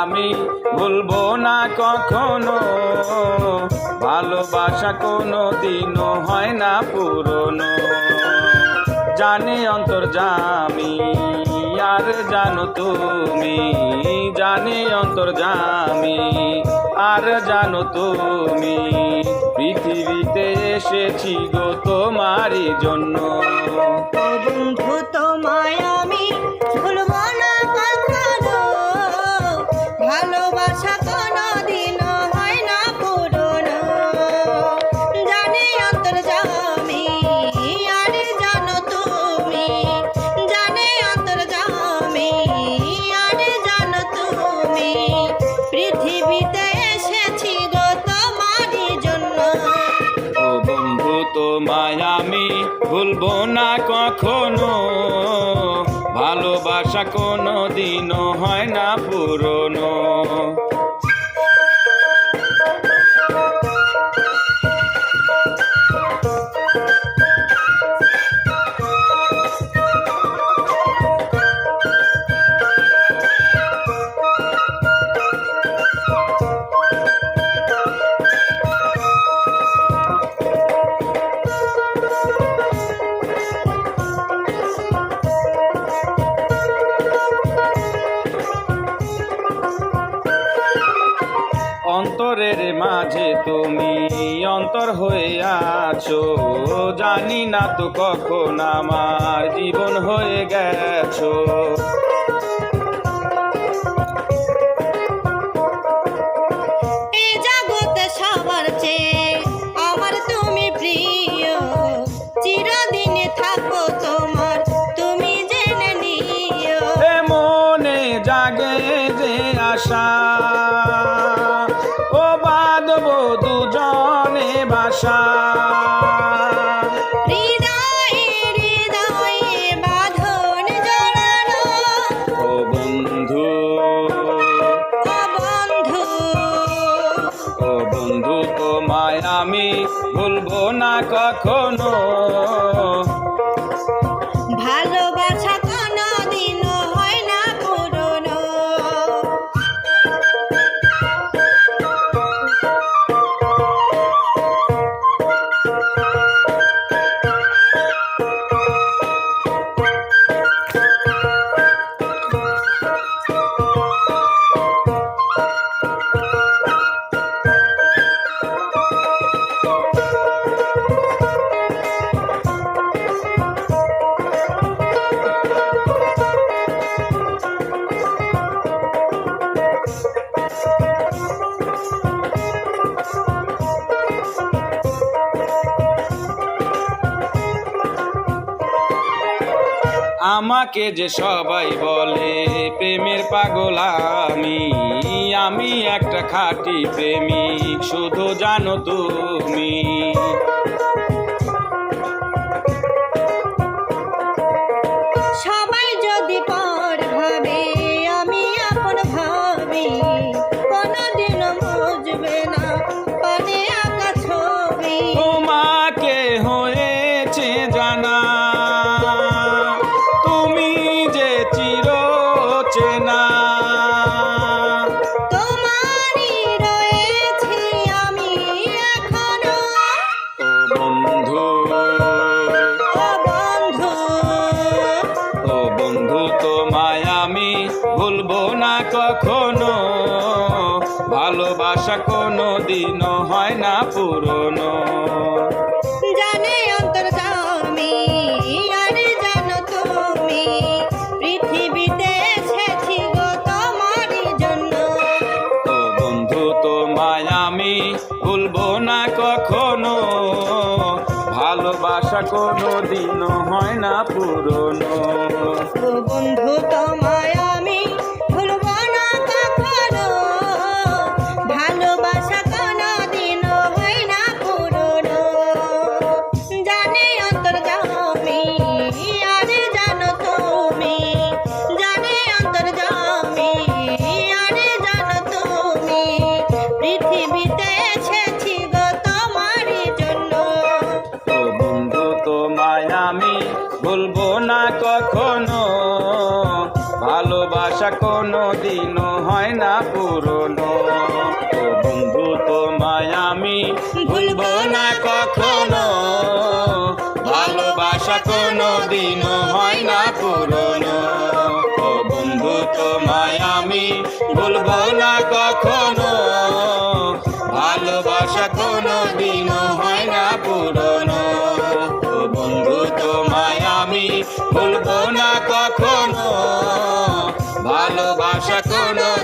আমি ভুলবো না কখনো। ভালোবাসা কোনো দিনও হয় না পুরনো। জানি অন্তর্জামি আর জানো তুমি। জানি অন্তর্জামি আর জানো তুমি। পৃথিবীতে এসেছি গো তোমারই জন্য। বন্ধু তোমায় ভুলবো না কখনো ভালোবাসা কোনো দিনও হয় না পুরনো। অন্তরের মাঝে তুমি অন্তর হয়ে আছো। জানি না তো কখন আমার জীবন হয়ে গেছো। সবার চেয়ে আমার তুমি প্রিয়। ও বাঁধবো দুজনে বাসা। আমি ভুলবো না কখনো। আমাকে যে সবাই বলে প্রেমের পাগল আমি আমি একটা খাঁটি প্রেমিক শুধু জানো তুমি। বন্ধু তোমায় আমি ভুলবো না কখনো। ভালোবাসা কোনো দিনও হয় না পুরনো। জানে অন্তর্জামি আর জানো তুমি পৃথিবীতে এসেছি গো তোমারই জন্য। ও বন্ধু তোমায় আমি ভুলবো না কখনো। ভালোবাসা কোনো দিনও হয় না পুরনো। ও দিন হয় না পুরনো। বন্ধু তোমায় আমি ভুলব না কখনো। ভালোবাসা কোনো দিন হয় না পুরনো। বন্ধু তোমায় আমি ভুলব না কখনো। ভালোবাসা কোনো দিন হয় না পুরনো। বন্ধু তোমায় আমি ভুলব না কখনো। আশা কোনো